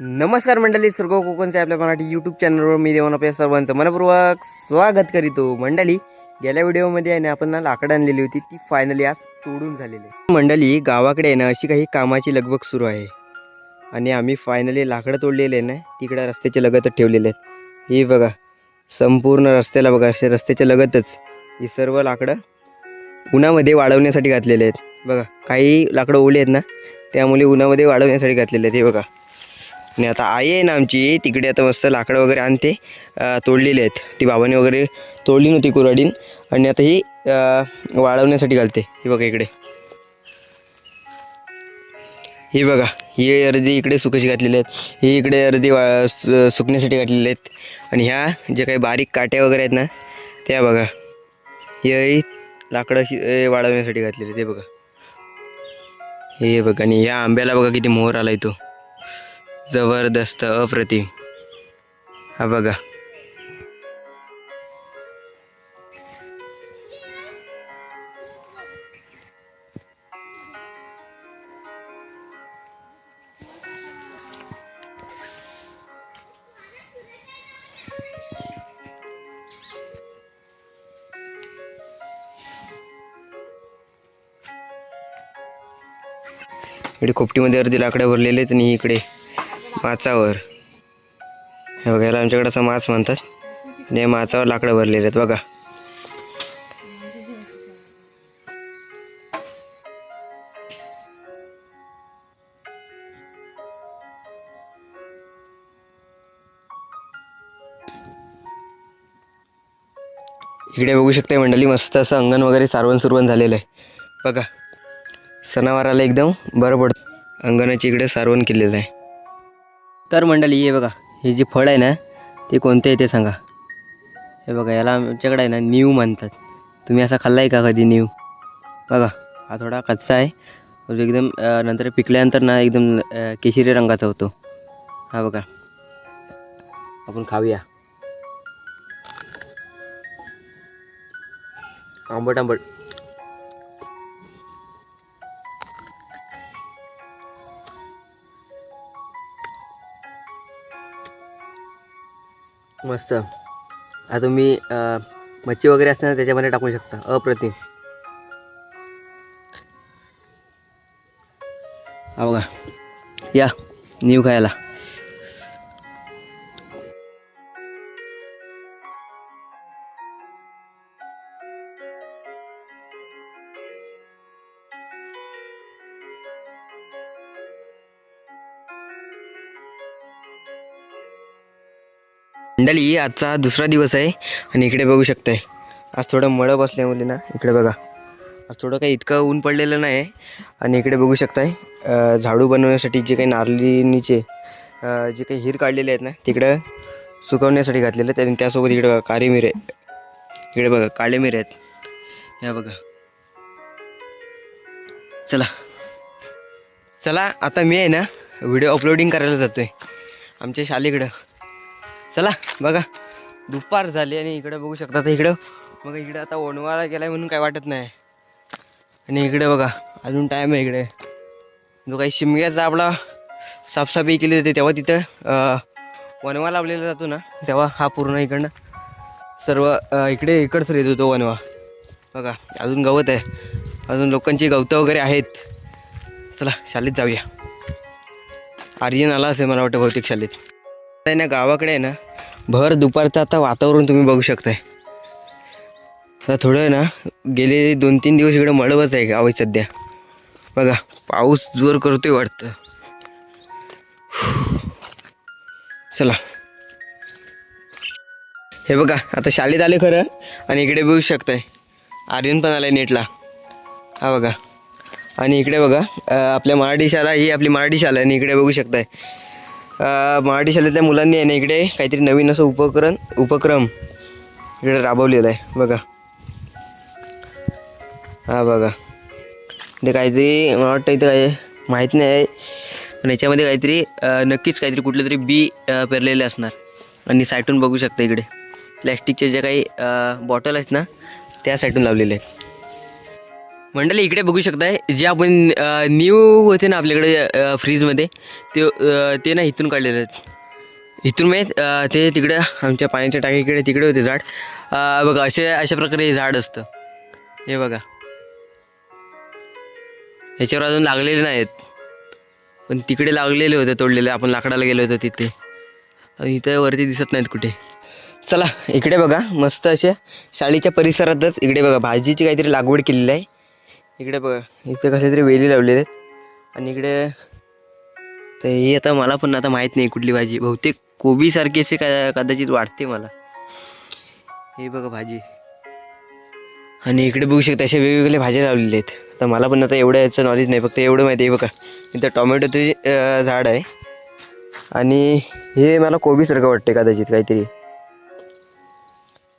नमस्कार मंडळी सर्व कोकणचे आपल्या मराठी यूट्यूब चॅनलवर मी देवान आपल्या सर्वांचं मनपूर्वक स्वागत करीतो. मंडळी गेल्या व्हिडिओमध्ये आहे ना आपण ना लाकडं आणलेली होती ती फायनली आज तोडून झालेली आहे. मंडळी गावाकडे आहे ना अशी काही कामाची लगबग सुरू आहे. आणि आम्ही फायनली लाकडं तोडलेले आहे ना तिकडं रस्त्याच्या लगतच ठेवलेले आहेत. हे बघा संपूर्ण रस्त्याला बघा असे रस्त्याच्या लगतच. ही सर्व लाकडं उन्हामध्ये वाळवण्यासाठी घातलेले आहेत. बघा काही लाकडं ओले आहेत ना त्यामुळे उन्हामध्ये वाळवण्यासाठी घातलेले आहेत. हे बघा. आणि आता आई आहे ना आमची तिकडे आता मस्त लाकडं वगैरे आणते. तोडलेली आहेत. ती बाबाने वगैरे तोडली नव्हती कुराडीन आणि आता ही वाळवण्यासाठी घालते. ही बघा इकडे. ही बघा ही अर्धी इकडे सुकशी घातलेली आहेत. ही इकडे अर्धी वा सुकण्यासाठी घातलेली आहेत. आणि ह्या जे काही बारीक काट्या वगैरे आहेत ना त्या बघा. ही लाकडं वाढवण्यासाठी घातलेली ते बघा. हे बघा आणि या आंब्याला बघा किती मोहर आला तो. जबरदस्त अप्रतिम. हा बघा. इकडे खोपटीमध्ये अर्धी लाकडं भरलेले आहेत आणि इकडे माचावर. हे बघा याला आमच्याकडे असं माच म्हणतात. आणि माचावर लाकडं भरलेले आहेत बघा. इकडे बघू शकते मंडळी मस्त असं अंगण वगैरे सारवण सुरवण झालेलं आहे. बघा सणावाराला एकदम बरं पडतं. अंगणाची इकडे सारवण केलेलं आहे. तर मंडळी हे बघा हे जे फळ आहे ना ते कोणते आहे ते सांगा. हे बघा याला आमच्याकडे आहे ना न्यू म्हणतात. तुम्ही असा खाल्ला आहे का कधी न्यू बघा हा थोडा कच्चा आहे. एकदम नंतर पिकल्यानंतर ना एकदम केशरी रंगाचा होतो. हा बघा. आपण खाऊया. आंबट आंबट. मस्त. आता तुम्ही मच्छी वगैरे असते ना त्याच्यामध्ये टाकू शकता. अप्रतिम. हा बघा. या नीव खायला. मंडळी आजचा दुसरा दिवस आहे आणि इकडे बघू शकताय. आज थोडं मळं बसल्यामुळे ना इकडे बघा. आज थोडं काही इतकं ऊन पडलेलं नाही आहे आणि इकडे बघू शकताय झाडू बनवण्यासाठी जे काही नारळीनीचे जे काही हिर काढलेले आहेत ना तिकडं सुकवण्यासाठी घातलेलं आहेत. आणि त्यासोबत इकडे बघा काळे मिरे. इकडे बघा काळे मिरे आहेत. या बघा. चला. चला आता मी आहे ना व्हिडिओ अपलोडिंग करायला जातोय. आमच्या शालेकडं चला बघा. दुपार झाली आणि इकडे बघू शकता इकडं. मग इकडे आता ओणवाळा गेलाय म्हणून काय वाटत नाही. आणि इकडे बघा अजून टाईम आहे इकडे. जो काही शिमग्याचा आपला साफसफाई केली जाते तेव्हा तिथं वनवा लावलेला जातो ना तेव्हा हा पूर्ण इकडनं सर्व इकडे इकडचं येतो तो वनवा बघा अजून गवत आहे. अजून लोकांची गवतं वगैरे आहेत. चला शालेत जाऊया. आर्यन आला असेल मला वाटतं भौतिक शाळेत. आहे ना गावाकडे आहे ना भर दुपारचं आता वातावरण तुम्ही बघू शकताय. आता थोडं आहे ना गेले दोन तीन दिवस इकडे मळवच आहे गावी सध्या. बघा पाऊस जोर करतोय वाटतं. चला. हे बघा आता शाळेत आले खरं आणि इकडे बघू शकताय. आर्यन पण आलाय नेटला. हा बघा. आणि इकडे बघा आपल्या मराठी शाळा ही आपली मराठी शाळा आहे आणि इकडे बघू शकताय. मराठी शाळेतल्या मुलांनी आहे ना इकडे काहीतरी नवीन असं उपकरण उपक्रम इकडे राबवलेला आहे. बघा. हा बघा. ते काहीतरी मला वाटतं इथं काही माहीत नाही आहे पण याच्यामध्ये काहीतरी नक्कीच काहीतरी कुठलं तरी बी पेरलेले असणार. आणि साईटून बघू शकता इकडे. प्लॅस्टिकचे ज्या काही बॉटल आहेत ना त्या साईटून लावलेल्या आहेत. मंडळी इकडे बघू शकताय जे आपण न्यू होते ना आपल्याकडे फ्रीजमध्ये ते ते ना इथून काढलेले आहेत. इथून माहीत ते तिकडे आमच्या पाण्याच्या टाकीकडे तिकडे होते झाड. बघा असे अशा प्रकारे हे झाड असतं. हे बघा. ह्याच्यावर अजून लागलेले नाहीत. पण तिकडे लागलेले होते तोडलेले. आपण लाकडाला गेलो होतो तिथे. इथं वरती दिसत नाहीत कुठे. चला इकडे बघा मस्त अशा शाळेच्या परिसरातच इकडे बघा भाजीची काहीतरी लागवड केलेली आहे. इकडे बघा इथे कसले तरी वेली लावलेले आहेत. आणि इकडे तर हे आता मला पण आता माहीत नाही कुठली भाजी. बहुतेक कोबीसारखी असे का कदाचित वाटते मला. हे बघा भाजी. आणि इकडे बघू शकता अशा वेगवेगळ्या भाज्या लावलेल्या आहेत. तर मला पण आता एवढं याचं नॉलेज नाही फक्त एवढं माहिती आहे बघा. इथं टॉमॅटोचे झाड आहे. आणि हे मला कोबीसारखं वाटते कदाचित काहीतरी.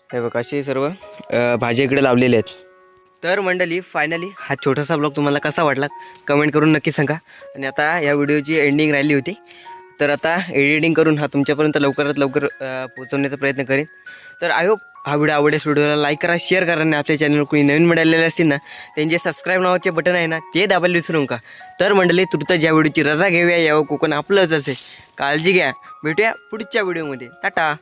हे बघा असे सर्व भाज्या इकडे लावलेले आहेत. तर मंडळी फायनली हा छोटासा ब्लॉग तुम्हाला कसा वाटला कमेंट करून नक्की सांगा. आणि आता या व्हिडिओची एंडिंग राहिली होती. तर आता एडिटिंग करून हा तुमच्यापर्यंत लवकरात लवकर पोहोचवण्याचा प्रयत्न करेन. तर आय होप हा व्हिडिओ आवडेस व्हिडिओला लाईक करा शेअर करा आणि आपल्या चॅनलवर कोणी नवीन मिळालेले असतील ना त्यांचे सबस्क्राईब नावाचे बटन आहे ना ते दाबायला विसरू नका. तर मंडळी तुर्त ज्या व्हिडिओची रजा घेऊया यावं कोकण आपलंच असेल. काळजी घ्या. भेटूया पुढच्या व्हिडिओमध्ये टाटा!